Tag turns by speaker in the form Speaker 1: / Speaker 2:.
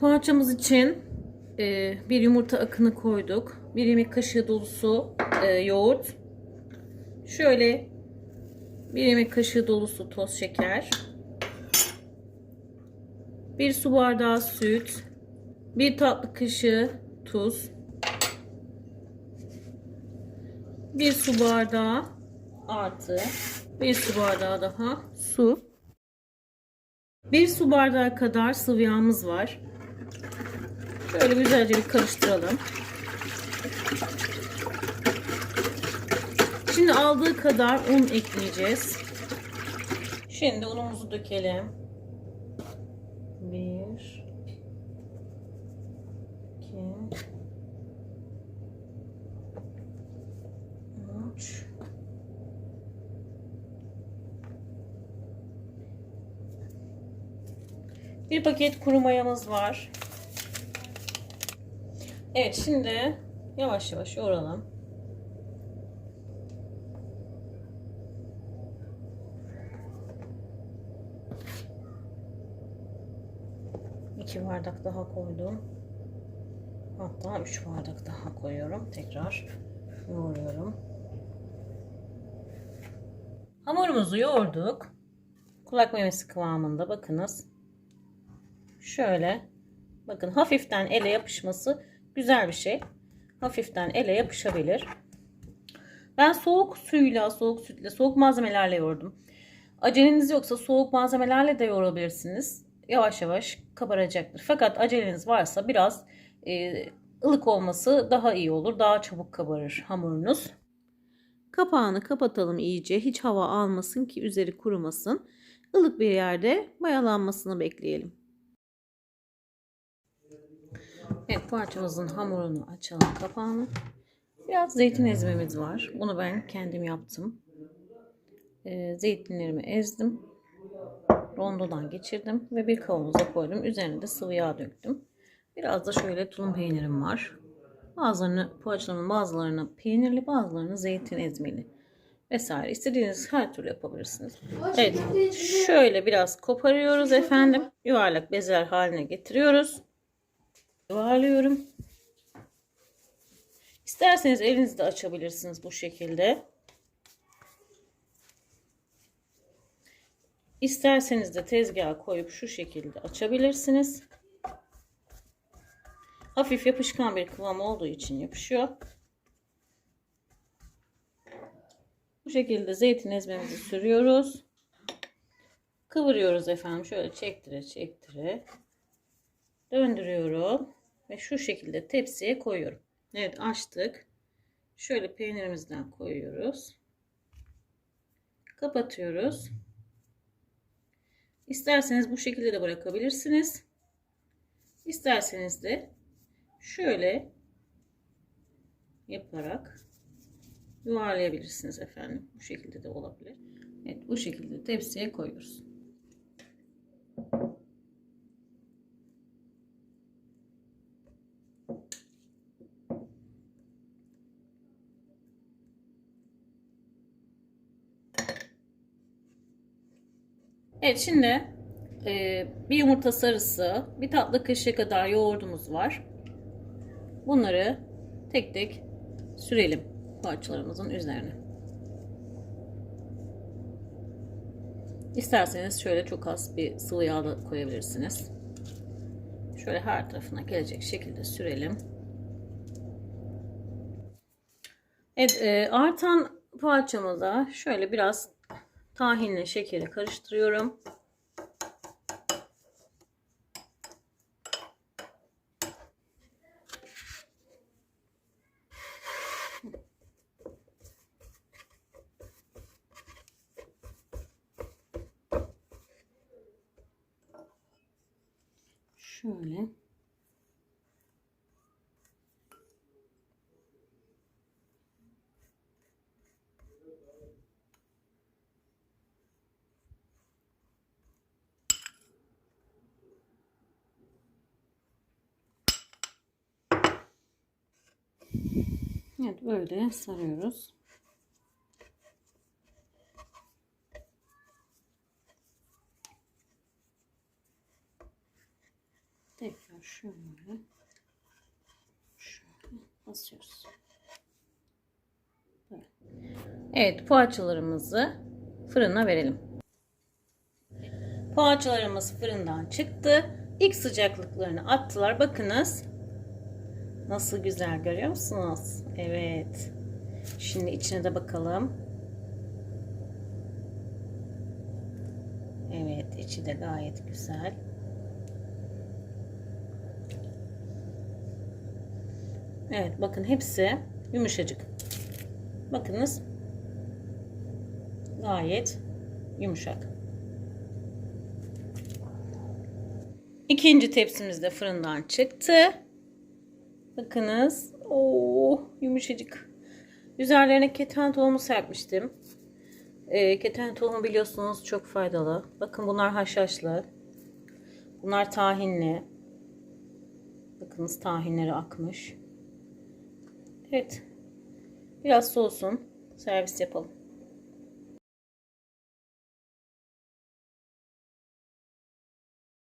Speaker 1: Poğaçamız için e, bir yumurta akını koyduk. Bir yemek kaşığı dolusu e, yoğurt. Şöyle bir yemek kaşığı dolusu toz şeker. Bir su bardağı süt. Bir tatlı kaşığı tuz. Bir su bardağı artı bir su bardağı daha su. Bir su bardağı kadar sıvı yağımız var. Şöyle güzelce bir karıştıralım. Şimdi aldığı kadar un ekleyeceğiz. Şimdi unumuzu dökelim. Bir, iki, üç, bir paket kuru mayamız var. Evet şimdi yavaş yavaş yoğuralım. İki bardak daha koydum. Hatta üç bardak daha koyuyorum. Tekrar yoğuruyorum. Hamurumuzu yoğurduk. Kulak memesi kıvamında bakınız. Şöyle bakın hafiften ele yapışması güzel bir şey. Hafiften ele yapışabilir. Ben soğuk suyla, soğuk sütle, soğuk malzemelerle yoğurdum. Aceleniz yoksa soğuk malzemelerle de yoğurabilirsiniz. Yavaş yavaş kabaracaktır. Fakat aceleniz varsa biraz e, ılık olması daha iyi olur. Daha çabuk kabarır hamurunuz. Kapağını kapatalım iyice. Hiç hava almasın ki üzeri kurumasın. Ilık bir yerde mayalanmasını bekleyelim. Evet poğaçamızın hamurunu açalım kapağını. Biraz zeytin ezmemiz var. Bunu ben kendim yaptım. Ee, zeytinlerimi ezdim. Rondodan geçirdim ve bir kavanoza koydum. Üzerine de sıvı yağ döktüm. Biraz da şöyle tulum peynirim var. Bazılarını poğaçalarımın bazılarını peynirli bazılarını zeytin ezmeli vesaire. İstediğiniz her türlü yapabilirsiniz. Evet şöyle biraz koparıyoruz efendim. Yuvarlak bezeler haline getiriyoruz. Yuvarlıyorum. İsterseniz elinizde açabilirsiniz bu şekilde. İsterseniz de tezgaha koyup şu şekilde açabilirsiniz. Hafif yapışkan bir kıvam olduğu için yapışıyor. Bu şekilde zeytin ezmemizi sürüyoruz. Kıvırıyoruz efendim. Şöyle çektire çektire. Döndürüyorum. Ve şu şekilde tepsiye koyuyorum. Evet açtık. Şöyle peynirimizden koyuyoruz. Kapatıyoruz. İsterseniz bu şekilde de bırakabilirsiniz. İsterseniz de şöyle yaparak yuvarlayabilirsiniz efendim. Bu şekilde de olabilir. Evet bu şekilde tepsiye koyuyoruz. Evet şimdi e, bir yumurta sarısı, bir tatlı kaşığı kadar yoğurdumuz var. Bunları tek tek sürelim poğaçalarımızın üzerine. İsterseniz şöyle çok az bir sıvı yağ da koyabilirsiniz. Şöyle her tarafına gelecek şekilde sürelim. Evet, e, artan poğaçamıza şöyle biraz tahinle şekeri karıştırıyorum. Şöyle. Evet böyle sarıyoruz. Tekrar şöyle. Şöyle basıyoruz. Evet. Poğaçalarımızı fırına verelim. Poğaçalarımız fırından çıktı. İlk sıcaklıklarını attılar. Bakınız. Nasıl güzel görüyor musunuz? Evet. Şimdi içine de bakalım. Evet, içi de gayet güzel. Evet, bakın hepsi yumuşacık. Bakınız. Gayet yumuşak. İkinci tepsimiz de fırından çıktı. Bakınız. Oo, yumuşacık. Üzerlerine keten tohumu serpmiştim. E, keten tohumu biliyorsunuz çok faydalı. Bakın bunlar haşhaşlı. Bunlar tahinli. Bakınız tahinleri akmış. Evet. Biraz soğusun. Servis yapalım.